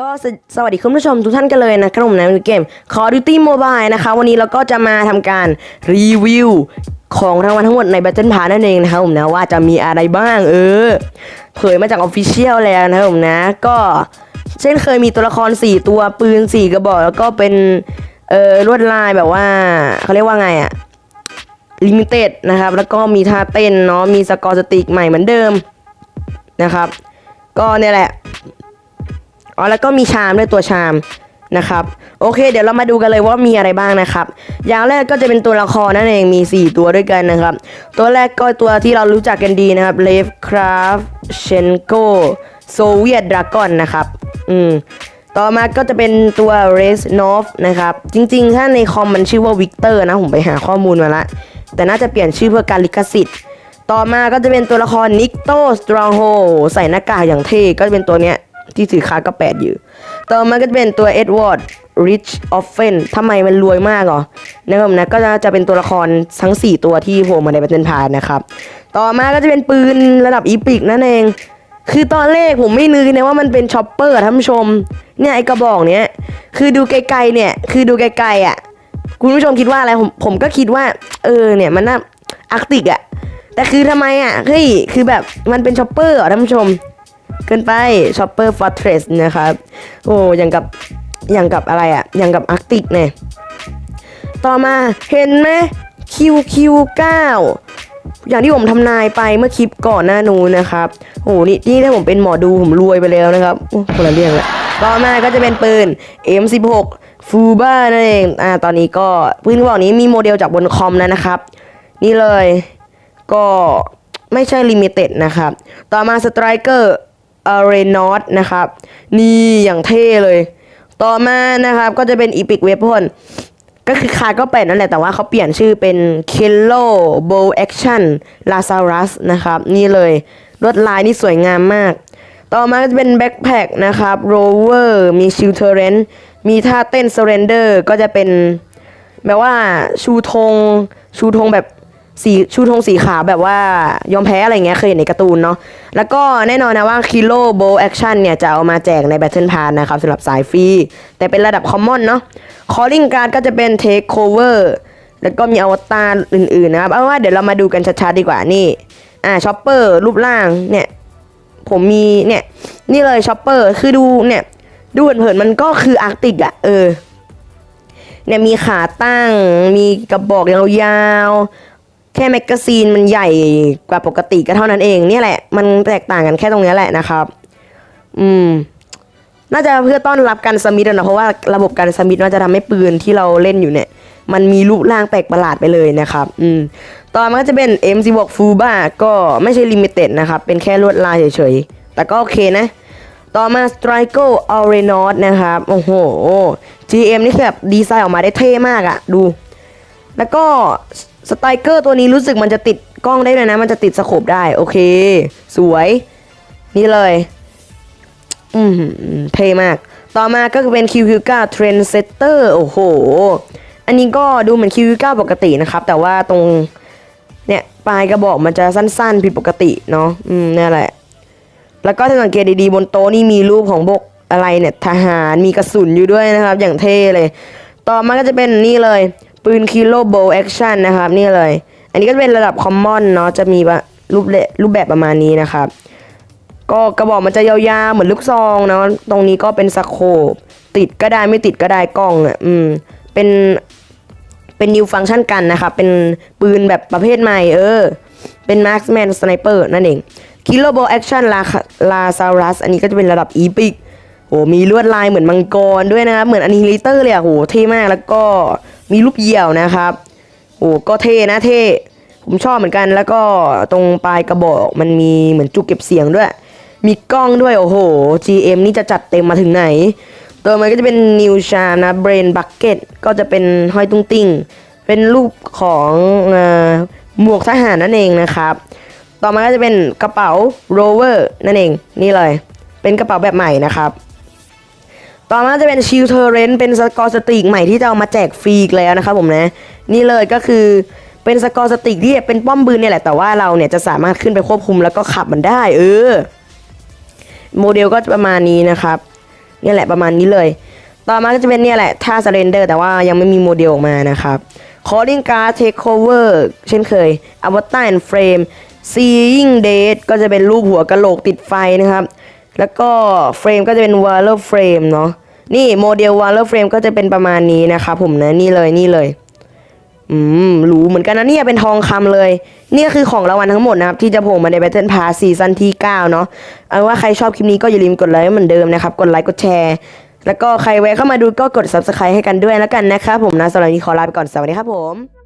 ก็สวัสดีคุณผู้ชมทุกท่านกันเลยนะครับผมในเกม Call Duty Mobile นะคะ วันนี้เราก็จะมาทำการรีวิวของรางวัลทั้งหมดใน Battle Pass นั่นเองนะครับผมนะว่าจะมีอะไรบ้างเออ เผยมาจาก Official แล้วนะครับผมนะ ก็เช่นเคยมีตัวละคร 4 ตัวปืน 4 กระบอก แล้วก็เป็น เออลวดลายแบบว่าเขาเรียกว่าไงอะลิมิเต็ดนะครับ แล้วก็มีท่าเต้นเนาะมีสกอร์สติกใหม่เหมือนเดิมนะครับ ก็เนี่ยแหละ อ๋อแล้วก็มีชามด้วยตัวชามนะครับโอเค เดี๋ยวเรามาดูกันเลยว่ามีอะไรบ้างนะครับ อย่างแรกก็จะเป็นตัวละครนั่นเองมี 4 ตัวด้วยกันนะครับ ตัวแรกก็ตัวที่เรารู้จักกันดีนะครับเลฟคราฟเชนโกโซเวียตดราก้อนนะครับอืมต่อมาก็จะเป็นตัวเรสโนฟนะครับ จริงๆ ถ้าในคอมมันชื่อว่าวิกเตอร์นะ ผมไปหาข้อมูลมาละ แต่น่าจะเปลี่ยนชื่อเพื่อการลิขสิทธิ์ ต่อมาก็จะเป็นตัวละครนิกโตสตรองโฮใส่หน้ากากอย่างเท่ก็จะเป็นตัวเนี้ย ที่ถือคาก็แปดอยู่ ต่อมาก็จะเป็นตัวเอ็ดวอร์ดริชออฟเฟนทำไมมันรวยมากเหรอนะครับนะก็จะเป็นตัวละครทั้ง 4 ตัวที่โผล่มาในแบทเทิลพาร์นะครับ ต่อมาก็จะเป็นปืนระดับอีพิกนั่นเอง คือตอนแรกผมไม่นึกนะว่ามันเป็นช็อปเปอร์ท่านผู้ชม เนี่ยไอกระบอกเนี้ย คือดูไกลๆเนี่ย คือดูไกลๆอะ คุณผู้ชมคิดว่าอะไร ผมผมก็คิดว่า เออเนี่ยมันน่าอาร์กติกอะ แต่คือทำไมอะ เฮ้ย คือแบบมันเป็นช็อปเปอร์เหรอท่านผู้ชม เกินไปช็อปเปอร์ฟอร์เทรสนะครับ โอ้ย่างกับอย่างกับอะไรอะอย่างกับอาร์กติกเนี่ย ต่อมาเห็นไหม QQ9 อย่างที่ผมทำนายไปเมื่อคลิปก่อนหน้านู้นนะครับ โอ้นี่นี่ถ้าผมเป็นหมอดูผมรวยไปแล้วนะครับคนละเรื่องละต่อมาก็จะเป็นปืน M16 ฟูบ้านั่นเอง อ่า ตอนนี้ก็ปืนกระบอกนี้มีโมเดลจากบนคอมแล้วนะครับ นี่เลย ก็ไม่ใช่ลิมิเต็ดนะครับ ต่อมาสไตรเกอร์ อาเรนอตนะครับ นี่อย่างเท่เลย ต่อมานะครับก็จะเป็นอีพิกเวพอนก็คือคาก็เป็นนั่นแหละแต่ว่าเขาเปลี่ยนชื่อเป็น k i l l o b o w Action Lazarus นะครับ นี่เลยลวดลายนี่สวยงามมาก ต่อมาก็จะเป็นแบ็คแพคนะครับโรเวอร์มีชิลเทเรนมีท่าเต้น Surrender ก็จะเป็นแบบว่าชูธงชูธงแบบ สีชูธงสีขาวแบบว่ายอมแพ้อะไรเงี้ยเคยเห็นในการ์ตูนเนาะแล้วก็แน่นอนนะว่าคิโลโบแอคชั่นเนี่ยจะเอามาแจกใน Battle Pass นะครับสำหรับสายฟรี แต่เป็นระดับคอมมอนเนาะ Calling Card ก็จะเป็น Take Cover แล้วก็มีอวตารอื่นๆนะครับเอาว่าเดี๋ยวเรามาดูกันชัดๆดีกว่านี่อ่าช็อปเปอร์รูปร่างเนี่ยผมมีเนี่ยนี่เลยช็อปเปอร์คือดูเนี่ยดูเผินๆมันก็คืออาร์กติกอะเออเนี่ยมีขาตั้งมีกระบอกยาวๆ ค่แมกกาซีนมันใหญ่กว่าปกติก็เท่านั้นเองเนี่ยแหละ มันแตกต่างกันแค่ตรงนี้แหละนะครับ อืม น่าจะเพื่อต้อนรับการสมิธนะเพราะว่าระบบการสมิธน่าจะทำให้ปืนที่เราเล่นอยู่เนี่ย มันมีรูปร่างแปลกประหลาดไปเลยนะครับ อืม ต่อมาก็จะเป็น M16 Fuba ก็ไม่ใช่ลิมิเต็ดนะครับ เป็นแค่ลวดลายเฉยๆ แต่ก็โอเคนะ ต่อมา Striker a r e n a u t นะครับ โอ้โห GM นี่คือแบบดีไซน์ออกมาได้เท่มากอะดู แล้วก็สไตเกอร์ตัวนี้รู้สึกมันจะติดกล้องได้เลยนะ มันจะติดสโคปได้ โอเค สวย นี่เลย อืมเท่มาก ต่อมาก็คือเป็น QQ9 Trendsetter โอ้โห อันนี้ก็ดูเหมือน QQ9 ปกตินะครับ แต่ว่าตรง เนี่ยปลายกระบอกมันจะสั้นๆ ผิดปกติเนาะ อืมนี่นแหละ แล้วก็ถ้าสังเกตดีๆ บนโต๊ะนี่มีรูปของบกอะไรเนี่ย ทหาร มีกระสุนอยู่ด้วยนะครับ อย่างเท่เลย ต่อมาก็จะเป็นนี่เลย ปืนคิโลโบแอคชั่นนะครับ นี่เลย อันนี้ก็เป็นระดับคอมมอนเนาะจะมีแบบรูปเลรูปแบบประมาณนี้นะครับ ก็กระบอกมันจะยาวๆเหมือนลูกซองเนาะตรงนี้ก็เป็นสโคปติดก็ได้ไม่ติดก็ได้กล้องอะอืมเป็นเป็นนิวฟัง c t ชันกันนะครับเป็นปืนแบบประเภทใหม่เออ เป็น Marksman Sniper นั่นเอง Killer Ball Action Lazarus อันนี้ก็จะเป็นระดับ Epic โหมีลวดลายเหมือนมังกรด้วยนะครับ เหมือน Annihilator เลยอะโหเท่มากแล้วก็ มีรูปเหยี่ยวนะครับโหก็เท่นะเท่ ผมชอบเหมือนกัน แล้วก็ตรงปลายกระบอกมันมีเหมือนจุกเก็บเสียงด้วย มีกล้องด้วย โอ้โห GM นี่จะจัดเต็มมาถึงไหน ตัวมันก็จะเป็นนิวชานะ Brain Bucket ก็จะเป็นห้อยตุ้งติ้ง เป็นรูปของหมวกทหารนั่นเองนะครับ ต่อมาก็จะเป็นกระเป๋า rover นั่นเอง นี่เลย เป็นกระเป๋าแบบใหม่นะครับ ต่อมาจะเป็นชิลเทอร์เรนเป็นสกอร์สติกใหม่ที่จะเอามาแจกฟรีอีกแล้วนะครับผมนะ นี่เลยก็คือเป็นสกอร์สติกที่เป็นป้อมปืนเนี่ยแหละแต่ว่าเราเนี่ยจะสามารถขึ้นไปควบคุมแล้วก็ขับมันได้ เออ โมเดลก็ประมาณนี้นะครับนี่แหละประมาณนี้เลย ต่อมาก็จะเป็นเนี่ยแหละท่าสเรนเดอร์แต่ว่ายังไม่มีโมเดลออกมานะครับ Calling Card Takeover เช่นเคย Avatar and Frame Seeing Date ก็จะเป็นรูปหัวกะโหลกติดไฟนะครับ แล้วก็เฟรมก็จะเป็น Waller Frame เนาะ นี่โมเดลวอลเลอร์เฟรมก็จะเป็นประมาณนี้นะครับผมนะนี่เลยนี่เลยอืมหรูเหมือนกันนะเนี่ยเป็นทองคำเลย เนี่ยคือของรางวัลทั้งหมดนะครับ ที่จะโผล่มาใน Battle Pass ซีซั่นที่ 9 เนาะเอาว่าใครชอบคลิปนี้ก็อย่าลืมกดไลค์เหมือนเดิมนะครับ กดไลค์กดแชร์ แล้วก็ใครแวะเข้ามาดูก็กด Subscribe ให้กันด้วยแล้วกันนะครับผมนะสำหรับนี้ขอลาไปก่อนสวัสดีครับผม